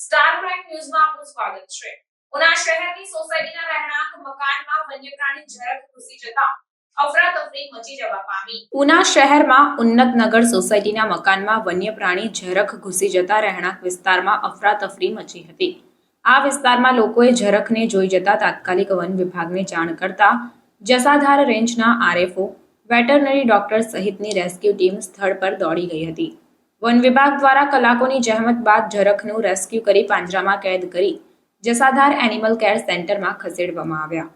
Star prime ન્યૂઝમાં આપનું સ્વાગત છે. ઉના શહેરની સોસાયટીના રહેણાંક, મકાનમાં વન્ય પ્રાણી ઝડપ ઘૂસી જતા ઉના શહેરમાં ઉન્નતનગર સોસાયટીના મકાનમાં વન્ય પ્રાણી ઝરખ ઘૂસી જતા રહેણાંક વિસ્તારમાં અફરાતફરી મચી હતી. આ વિસ્તારમાં લોકોએ ઝરખને જોઈ જતા તાત્કાલિક વન વિભાગને જાણ કરતા જસાધાર રેન્જના આરએફઓ વેટરનરી ડોક્ટર સહિતની રેસ્ક્યુ ટીમ સ્થળ પર દોડી ગઈ હતી. વન વિભાગ દ્વારા કલાકોની જહેમત બાદ ઝરખનું રેસ્ક્યુ કરી પાંજરામાં કેદ કરી જસાધાર એનિમલ કેર સેન્ટરમાં ખસેડવામાં આવ્યા.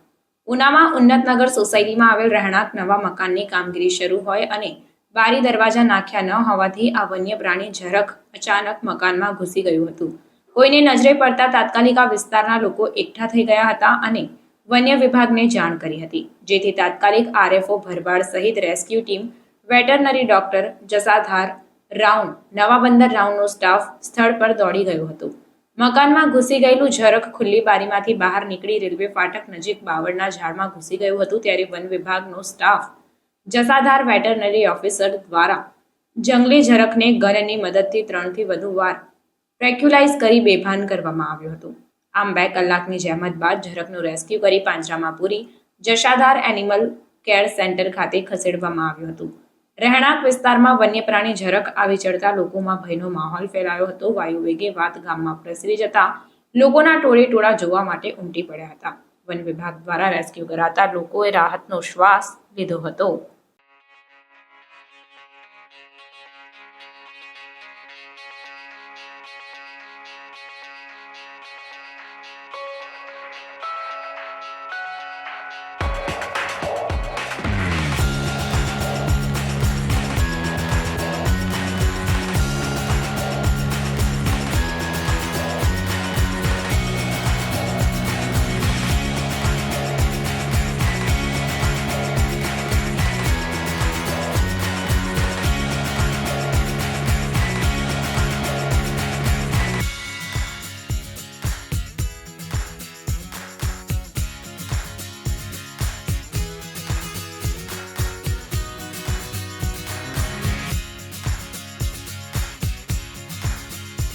ઉનામાં ઉન્નતનગર સોસાયટીમાં આવેલ રહેણાંક નવા મકાનની કામગીરી શરૂ હોય અને બારી દરવાજા નાખ્યા ન હોવાથી આ વન્ય પ્રાણી ઝરખ અચાનક મકાનમાં ઘૂસી ગયું હતું. કોઈને નજરે પડતા તાત્કાલિક આ વિસ્તારના લોકો એકઠા થઈ ગયા હતા અને વન્ય વિભાગને જાણ કરી હતી. જેથી તાત્કાલિક આરએફઓ ભરવાડ સહિત rescue team, veterinary doctor Jasadhar round Nava Bandar રાઉન્ડનો staff સ્થળ પર દોડી ગયો હતો. મકાનમાં ઘૂસી ગયેલું ઝરખ ખુલ્લી બારીમાંથી બહાર નીકળી રેલવે ફાટક નજીક બાવળના ઝાડમાં ઘૂસી ગયું હતું ત્યારે વન વિભાગનો સ્ટાફ, જસાધાર વેટરનરી ઓફિસર દ્વારા જંગલી ઝરખને ગનની મદદથી ત્રણથી વધુ વાર ફ્રેક્યુલાઇઝ કરી બેભાન કરવામાં આવ્યું હતું. આમ બે કલાકની જહેમત બાદ ઝરખનું રેસ્ક્યુ કરી પાંજરામાં પૂરી જશાધાર એનિમલ કેર સેન્ટર ખાતે ખસેડવામાં આવ્યું હતું. રહેણાંક વિસ્તારમાં વન્ય પ્રાણી ઝરક આવી ચડતા લોકોમાં ભયનો માહોલ ફેલાયો હતો. વાયુવેગે વાત ગામમાં પ્રસરી જતા લોકોના ટોળે ટોળા જોવા માટે ઉમટી પડ્યા હતા. વન વિભાગ દ્વારા રેસ્ક્યુ કરાતા લોકોએ રાહતનો શ્વાસ લીધો હતો.